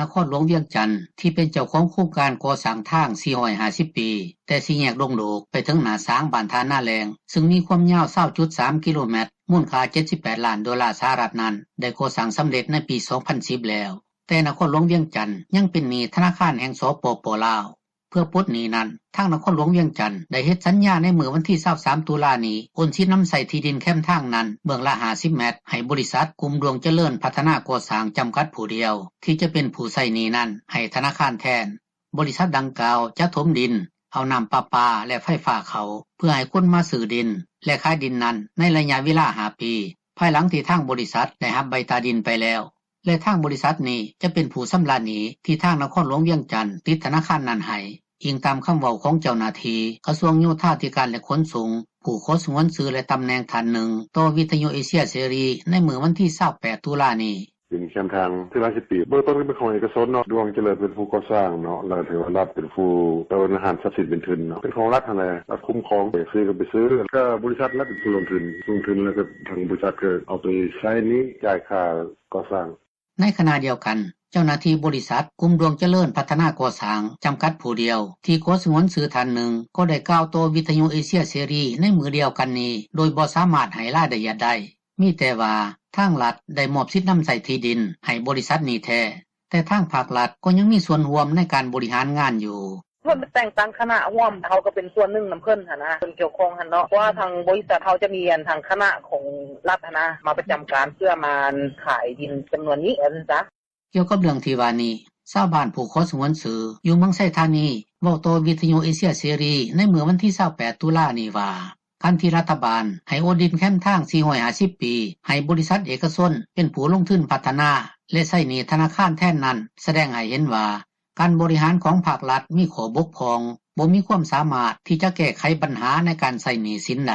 นครหลวงเวียงจันทน์ที่เป็นเจ้าของโครงการก่อสร้างทาง 450 ปี แต่สิแยกลงโลกไปถึงหนาสางบ้านทานาแรง ซึ่งมีความยาว20.3กิโลเมตร มูลค่า 78 ล้านดอลลาร์สหรัฐนั้น ได้ก่อสร้างสำเร็จในปี 2010 แล้ว แต่นครหลวงเวียงจันทน์ยังเป็นหนี้ธนาคารแห่งสปปลาว เพื่อปลดหนี้นั้นทางนครหลวงเวียงจันทน์ได้เฮ็ดสัญญาในมือวันที่23ตุลานี้โอนสิทธิ์นำใช้ที่ดินแคมทางนั้นเบื้องละ50เมตร ให้บริษัทกลุ่มดวงเจริญพัฒนาก่อสร้างจำกัดผู้เดียว ที่จะเป็นผู้ใช้หนี้นั้น ให้ธนาคารแทน บริษัทดังกล่าวจะถมดิน เอาน้ำประปาและไฟฟ้าเขา เพื่อให้คนมาซื้อดิน และขายดินนั้นในระยะเวลา5ปี ภายหลังที่ทางบริษัทได้รับใบตาดินไปแล้ว และทางบริษัทนี้จะเป็นผู้สำระหนี้ที่ทางนครหลวงเวียงจันทน์ติดธนาคารนันให้อิงตามคำเว้าของเจ้าหน้าที่กระทรวงโยธาธิการและขนส่งผู้ขอสงวนซื้อและตำแหน่งท่านหนึ่งต่อวิทยุเอเชียเสรีในมือวันที่28ตุลานี้เป็นแคมทางที่ราชปีเบื้องต้นเป็นของเอกชนเนาะดวงเจริญเป็นผู้ก่อสร้างเนาะแล้วถือว่ารัฐเป็นผู้บริหารทรัพย์สินเป็นทุนเนาะเป็นของรัฐนั่นแหละรัฐคุ้มครองไปซื้อก็ไปซื้อก็บริษัทรัฐเป็นผู้ลงทุนลงทุนแล้วก็ทางบริษัทก็เอาไปใช้นี้จ่ายค่าก่อสร้าง ในขณะเดียวกัน เจ้าหน้าที่บริษัทกลุ่มดวงเจริญพัฒนาก่อสร้าง จำกัดผู้เดียว ที่โคสงวนสื่อท่านหนึ่ง ก็ได้กล่าวตัววิทยุเอเชียเสรีในมือเดียวกันนี้ โดยบ่สามารถให้รายละเอียดได้ มีแต่ว่าทางรัฐได้มอบสิทธิ์นำใส่ที่ดิน ให้บริษัทนี้แท้แต่ทางภาครัฐก็ยังมีส่วนร่วมในการบริหารงานอยู่ เพิ่นแต่งตั้งคณะร่วมเขาก็เป็นส่วนหนึ่งนำเพิ่นหันนะเพิ่นเกี่ยวข้องหันเนาะเพราะว่าทางบริษัทเฮาจะมีอันทางคณะของรัฐนะมาประจำการเพื่อมาขายดินจำนวนนี้ว่าซั่นซะเกี่ยวกับเรื่องที่ว่านี้ชาวบ้านผู้ขอสงวนสื่ออยู่เมืองไชธานีเว้าต่อวิทยุเอเชียเสรีในเมื่อวันที่28ตุลานี้ว่าการที่รัฐบาล ให้โอดินแคมทาง450ปี ให้บริษัทเอกชนเป็นผู้ลงทุนพัฒนาและใช้หนี้ธนาคารแทนนั้น แสดงให้เห็นว่า การบริหารของภาครัฐมีข้อบกพร่องบ่มีความสามารถที่จะแก้ไขปัญหาในการใช้หนี้สินใด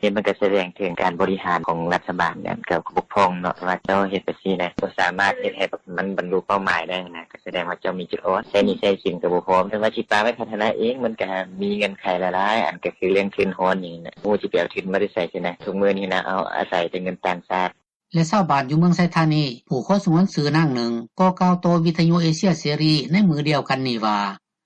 เห็นมันก็แสดงถึงการบริหารของรัฐบาลเนี่ยเก็บกพร่องเนาะว่าเจ้าเฮ็ดไปซี่นะบ่สามารถเฮ็ดให้มันบรรลุเป้าหมายได้นะก็แสดงว่าเจ้ามีจุดอ่อนใช้นี่ใช้สินก็บ่พร้อมแต่ว่าสิปาไว้พัฒนาเองมันก็มีเงินไขหลายๆอันก็คือเรื่องทุนฮ้อนนี่นะผู้สิไปเอาทุนมาได้ใส่ซินะทุกมื้อนี้นะเอาอาศัยแต่เงินต่างชาติ และชาวบ้านอยู่เมืองไซธานีผู้ขอสงวนสื่อนั่งหนึ่ง ก็กล่าวโตวิทยุเอเชียเสรีในมือเดียวกันนี่ว่า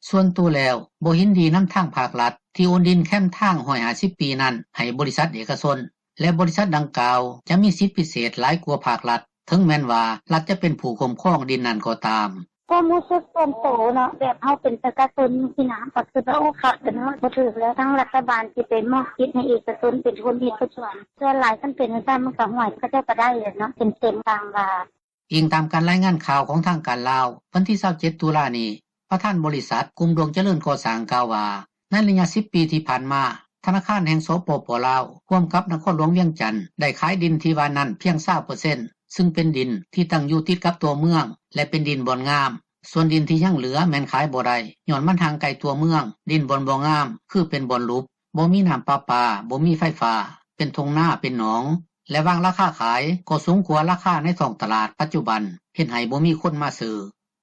ส่วนตัวแล้วบ่หินดีนำทางภาครัฐ ที่โอนดินแคมทาง150ปีนั้น ให้บริษัทเอกชน และบริษัทดังกล่าว จะมีสิทธิพิเศษหลายกว่าภาครัฐถึงแม้นว่ารัฐจะเป็นผู้คมครองดินนั้นก็ตาม ก็รู้สึกส่วโตเนาะแบบเฮาเป็นประชาชนที่น้ำก็คือว่าโอ้คักกันเนาะบ่ถูกแล้วทั้งรัฐบาลสิไปมอบสิทธิ์ให้เอกชนเป็นคนเฮ็ดทุกส่วนส่วนหลายคันเป็นจังซั่นมันก็ห่วยก็จะก็ได้เลยเนาะเป็นเต็มทางว่าอิงตามการรายงานข่าวของทางการลาววันที่27ตุลานี้ประธานบริษัทกลุ่มดวงเจริญก่อสร้างกล่าวว่าในระยะ10ปีที่ผ่านมาธนาคารแห่งสปปลาวร่วมกับนครหลวงเวียงจันทน์ได้ขายดินที่ว่านั้นเพียง20% ซึ่งเป็นดินที่ตั้งอยู่ติดกับตัวเมือง และเป็นดินบอนงาม ส่วนดินที่ยังเหลือแม่นขายบ่ได้ย้อนมันทางไกลตัวเมือง ดินบอนบ่งาม คือเป็นบ่อนลุบบ่มีน้ำประปาบ่มีไฟฟ้า เป็นทงหน้าเป็นหนอง และวางราคาขายก็สูงกว่าราคาในท้องตลาดปัจจุบันเฮ็ดให้บ่มีคนมาซื้อ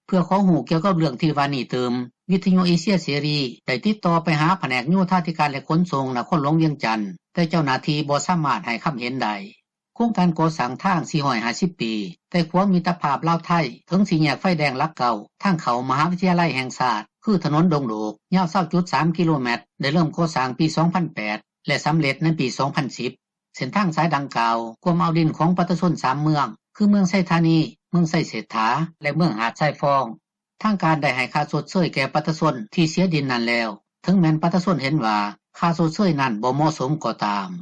เพื่อขอหูเกี่ยวกับเรื่องที่ว่านี้เติม วิทยุเอเชียเสรีได้ติดต่อไปหาแผนกโยธาธิการและขนส่งนครหลวงเวียงจันทน์แต่เจ้าหน้าที่บ่สามารถให้คำเห็นได้ ครงการก่อสร้างทาง450 ปี แต่ความมิตรภาพลาวไทย ถึงสิแยกไฟแดงลักเก่า ทางเขามหาวิทยาลัยแห่งชาสติคือถนนดงโดก ยาว20.3 กิโลเมตร ได้เริ่มก่อสร้างปี 2008 และสำเร็จในปี 2010 เส้นทางสายดังกล่าวกวมเอาดินของปัตชน3 เมือง คือเมืองไสธานี เมืองไสเศรษฐา และเมืองหาดไสฟอง ทางการได้ให้ค่าสดเชยแก่ปัตชนที่เสียดินนั้นแล้ว ถึงแม้นปัตชนเห็นว่าค่าสดเชยนั้นบ่เหมาะสมก็ตาม